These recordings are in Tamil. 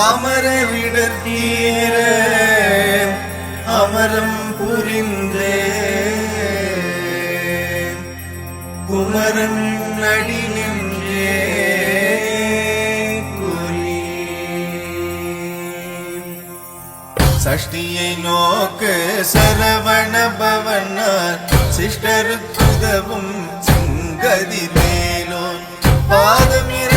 அமர விடத்தீர அமரம் புரிந்தே குமரன் அடி நின்றே குறி சஷ்டியை நோக்கு சரவண பவனார் சிஷ்டருக்குதவும் சங்கதி மேலோ பாதமிர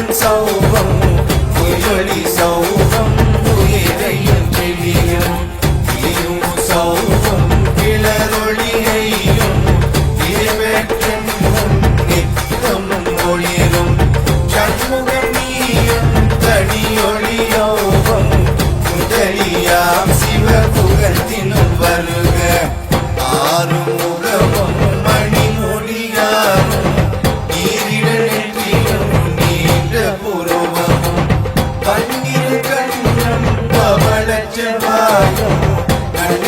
and so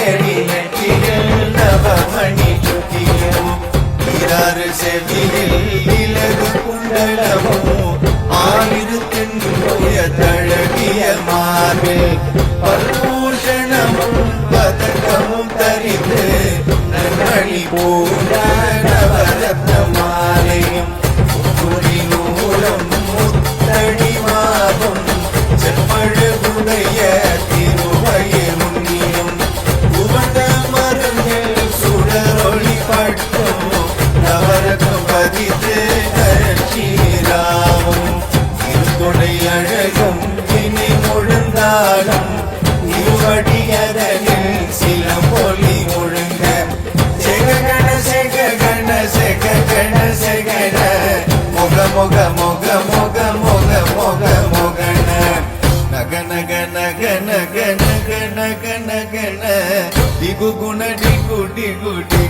ನಟಿಯ ನವಮಣಿ ತುಟಿಯು ಇರಾರು செவிலிலகு குண்டலமோ ஆயிரத்தெண்ணூய தழகிய மார்பில் డిగు గుణ డిగు డిగు డి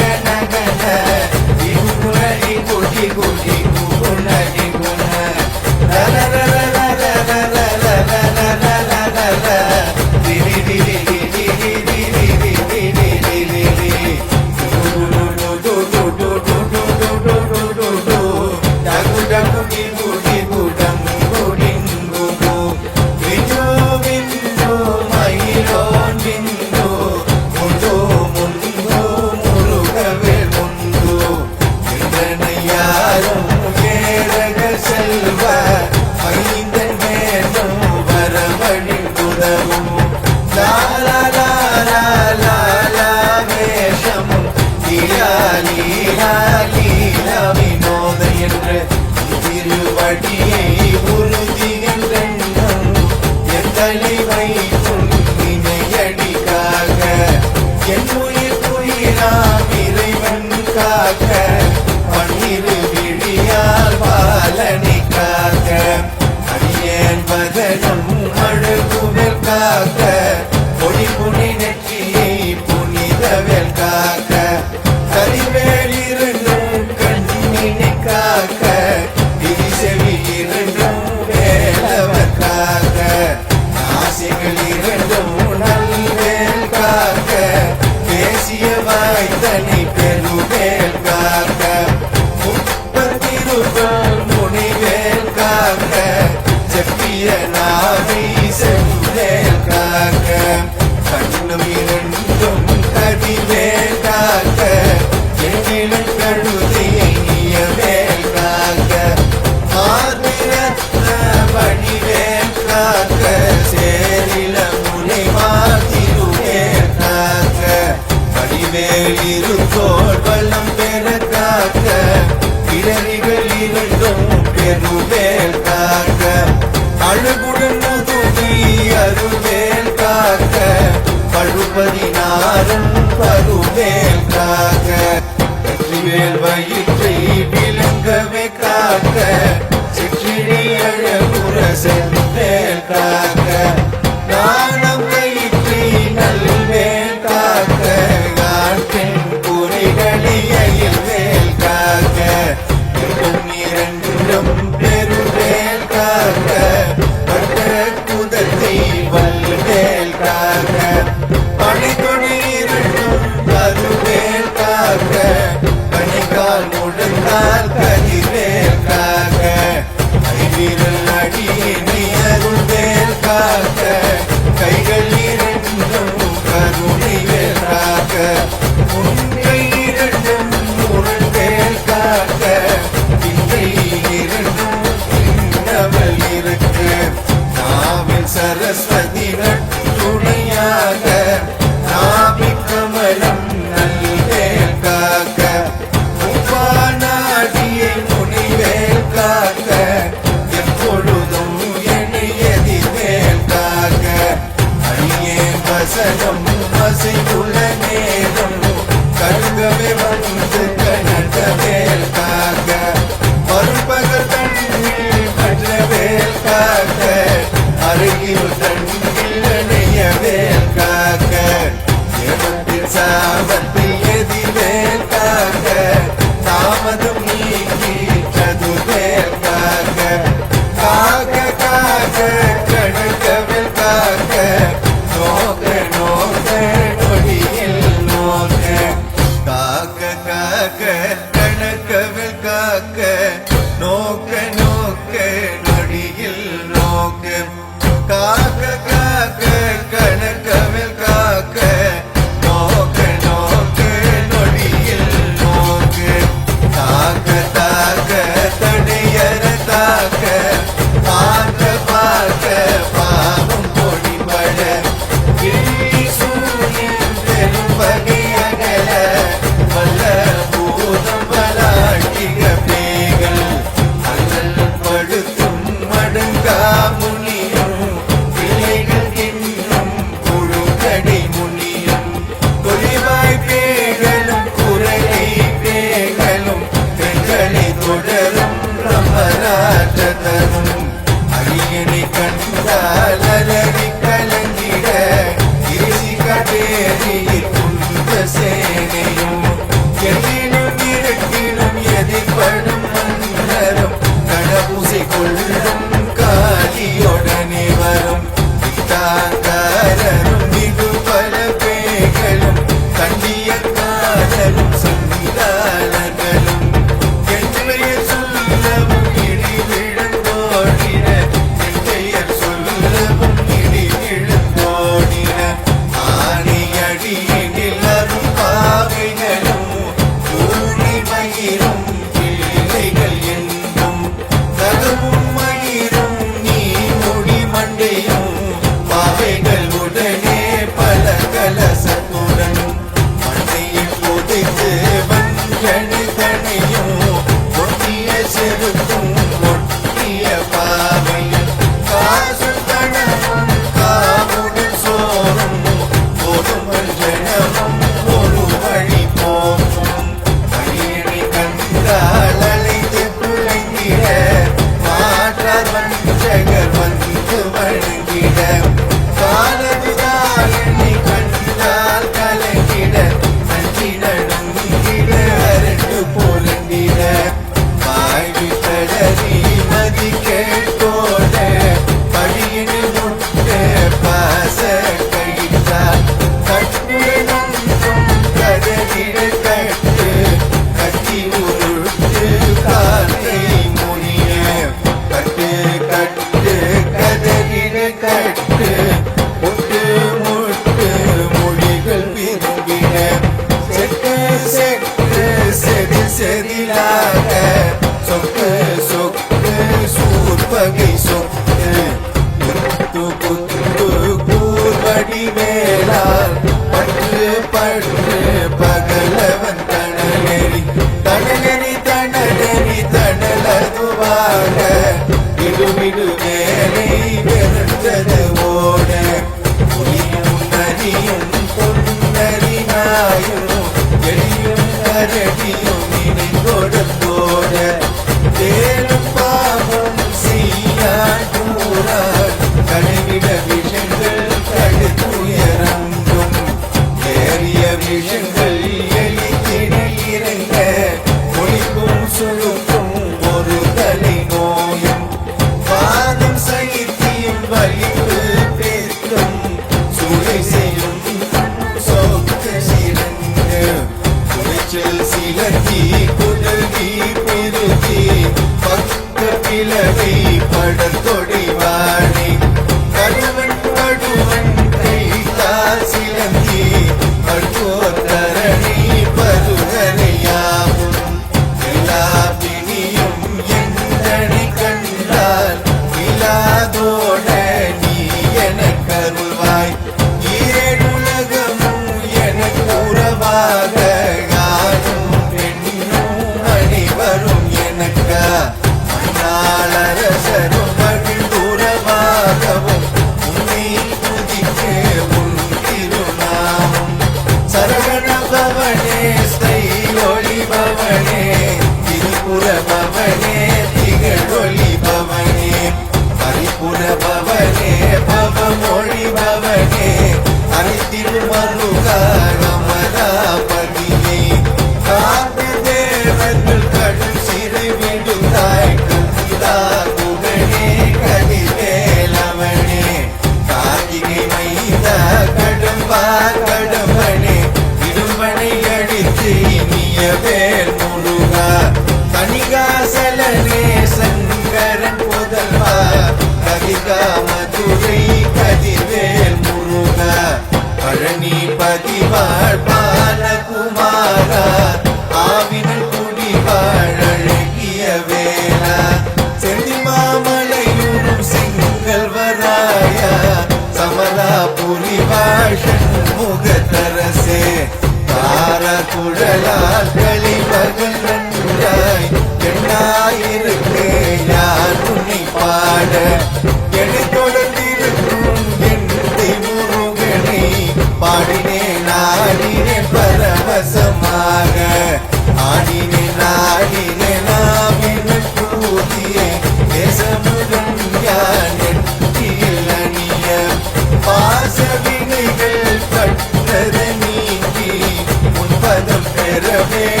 love me.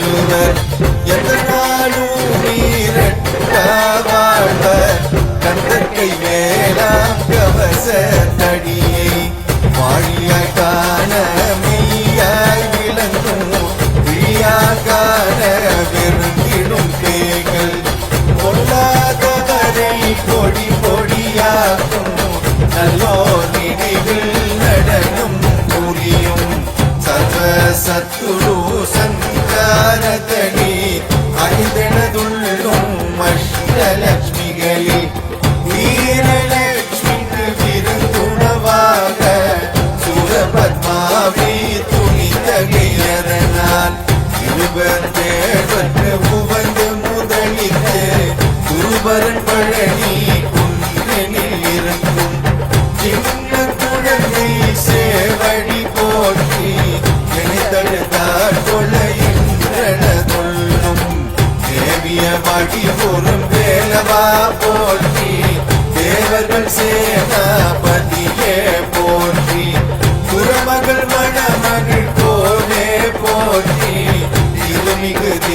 வெல்லுவ எதனாலும் நீரட்டாழ்வ கந்தற்கை வேளாம் கவச தடியை வாழிய காண மெய்யாய் விளங்கும். பிரியா காண வெறுங்கிடும் பேகள் பொல்லாதவரை கொடி பொடியாக்கும். நல்லோர் நினைவில் நடனம். புரியும் சர்வ சத்துரு சங்க ജ്ഞാനത്തടി അറിതണതുള്ളും മഷലം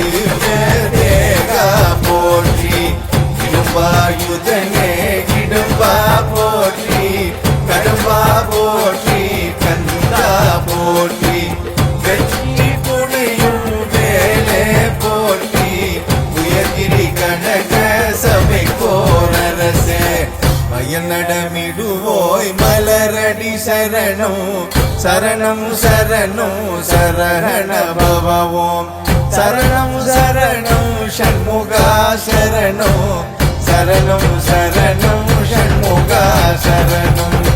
திருமிகு தேகா போற்றி இடும்பாயுதனே இடும்பா போற்றி கடும்பா போற்றி கந்தா போற்றி வெற்றி புனையும் வேலே போற்றி உயர்கிரி கனக சபை கோரரசே மயல் மலரடி சரணம் சரணம் சரணம் சரஹண பவவோம் சரணம் சரணம் ஷண்முகா சரணம் சரணம் சரணம் ஷண்முகா சரணம் மயல் நடமி